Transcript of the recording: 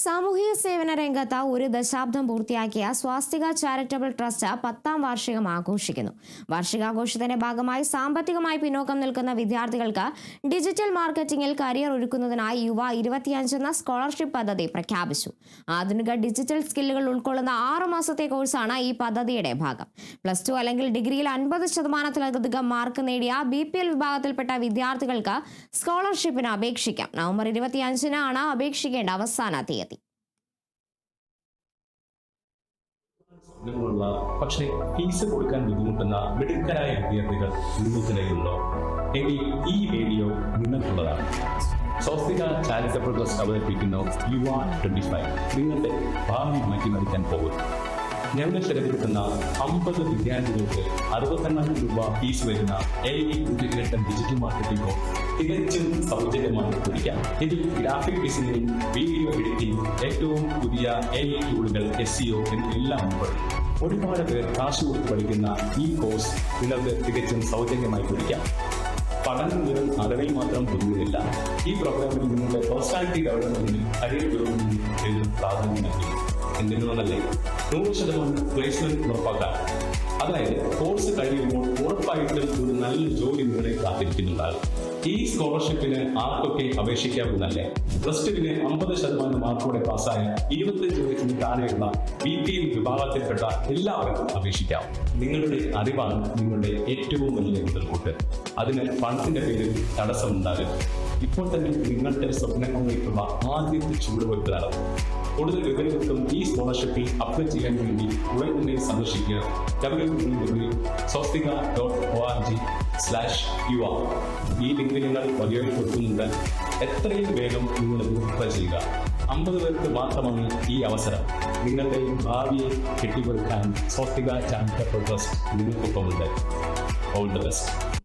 സാമൂഹിക സേവന രംഗത്ത് ഒരു ദശാബ്ദം പൂർത്തിയാക്കിയ സ്വാസ്തിക ചാരിറ്റബിൾ ട്രസ്റ്റ് പത്താം വാർഷികം ആഘോഷിക്കുന്നു. വാർഷികാഘോഷത്തിന്റെ ഭാഗമായി സാമ്പത്തികമായി പിന്നോക്കം നിൽക്കുന്ന വിദ്യാർത്ഥികൾക്ക് ഡിജിറ്റൽ മാർക്കറ്റിംഗിൽ കരിയർ ഒരുക്കുന്നതിനായി യുവ ഇരുപത്തിയഞ്ച് എന്ന സ്കോളർഷിപ്പ് പദ്ധതി പ്രഖ്യാപിച്ചു. ആധുനിക ഡിജിറ്റൽ സ്കില്ലുകൾ ഉൾക്കൊള്ളുന്ന ആറു മാസത്തെ കോഴ്സാണ് ഈ പദ്ധതിയുടെ ഭാഗം. പ്ലസ് ടു അല്ലെങ്കിൽ ഡിഗ്രിയിൽ അൻപത് ശതമാനത്തിലധികം മാർക്ക് നേടിയ ബി പി എൽ വിഭാഗത്തിൽപ്പെട്ട വിദ്യാർത്ഥികൾക്ക് സ്കോളർഷിപ്പിന് അപേക്ഷിക്കാം. നവംബർ ഇരുപത്തിയഞ്ചിനാണ് അപേക്ഷിക്കേണ്ട അവസാന തീയതി. സ്വപ്നങ്ങളുള്ള പക്ഷേ ഫീസ് കൊടുക്കാൻ ബുദ്ധിമുട്ടുന്ന മിടുക്കരായ വിദ്യാർത്ഥികൾ നിങ്ങൾക്കിടയിലുണ്ടോ? എങ്കിൽ ഈ വീഡിയോ നിങ്ങൾക്കുള്ളതാണ്. സ്വസ്തിക ചാരിറ്റബിൾ ട്രസ്റ്റ് അവതരിപ്പിക്കുന്ന യുവ ട്വന്റി ഫൈവ്. നിങ്ങളുടെ ഭാവി മാറ്റിമറിക്കാൻ പോകുന്നു. ഞങ്ങൾ തിരഞ്ഞെടുക്കുന്ന അമ്പത് വിദ്യാർത്ഥികൾക്ക് അറുപത്തെണ്ണായിരം രൂപ ഫീസ് വരുന്ന എ ഇ ഇന്റഗ്രേറ്റഡ് ഡിജിറ്റൽ മാർക്കറ്റിംഗോ തികച്ചും സൗജന്യമായി പഠിക്കാം ഇതിൽ ഗ്രാഫിക് ഡിസൈനിങ് വീഡിയോ എഡിറ്റിംഗ് ഏറ്റവും പുതിയ എ ഇ ടൂളുകൾ എസ് സിഒ എല്ലാം ഉൾപ്പെടും. ഒരുപാട് പേർ കാശ് കൊടുത്ത് പഠിക്കുന്ന ഈ കോഴ്സ് നിങ്ങൾക്ക് തികച്ചും സൗജന്യമായി പഠിക്കാം പഠനം വെറും അറിവിൽ മാത്രം ഒതുങ്ങുന്നില്ല ഈ പ്രോഗ്രാമിൽ നിങ്ങളുടെ പേഴ്സണാലിറ്റി ഡെവലപ്മെന്റിനും കരിയർ ഡെവലപ്മെന്റിനും പ്രാധാന്യം നൽകുന്നു. എന്തിനുള്ളതല്ലേ നൂറ് ശതമാനം പ്ലേസ്മെന്റ് ഉറപ്പാക്കാൻ അതായത് കോഴ്സ് കഴിയുമ്പോൾ ഉറപ്പായിട്ടും ഒരു നല്ല ജോലി നിങ്ങളെ കാത്തിരിക്കുന്നുണ്ടാകും. ഈ സ്കോളർഷിപ്പിന് ആർക്കൊക്കെ അപേക്ഷിക്കാവുന്നല്ലേ പ്ലസ് ടുവിന് അമ്പത് ശതമാനം മാർക്കോടെ പാസ്സായ ഇരുപത്തഞ്ച് വയസ്സിന് താഴെയുള്ള ബി പി എൽ വിഭാഗത്തിൽപ്പെട്ട എല്ലാവർക്കും അപേക്ഷിക്കാം. നിങ്ങളുടെ അറിവാണ് നിങ്ങളുടെ ഏറ്റവും വലിയ മുതൽക്കൂട്ട് അതിന് പണത്തിന്റെ പേരിൽ തടസ്സമുണ്ടാകും ഇപ്പോൾ തന്നെ നിങ്ങളുടെ സ്വപ്നങ്ങളിലേക്കുള്ള ആദ്യത്തെ ചുവടുവെപ്പ് നടന്നു. കൂടുതൽ വിവരങ്ങൾക്കും ഈ സ്കോളർഷിപ്പിൽ അപ്ലൈ ചെയ്യാൻ വേണ്ടി ഉടൻ തന്നെ സന്ദർശിക്കുക. W W Swastika dot O R G slash U R ഈ ലിങ്ക് നിങ്ങൾ വലിയ കൊടുക്കുന്നുണ്ട്. എത്രയും വേഗം നിങ്ങൾ അപ്ലൈ ചെയ്യുക. അമ്പത് പേർക്ക് മാത്രമാണ് ഈ അവസരം. നിങ്ങളുടെ ഭാവിയെ കെട്ടിപ്പടുക്കാൻ സ്വസ്തിക ചാൻ ട്രസ്റ്റ് നിങ്ങൾക്കൊപ്പമുണ്ട്. All the best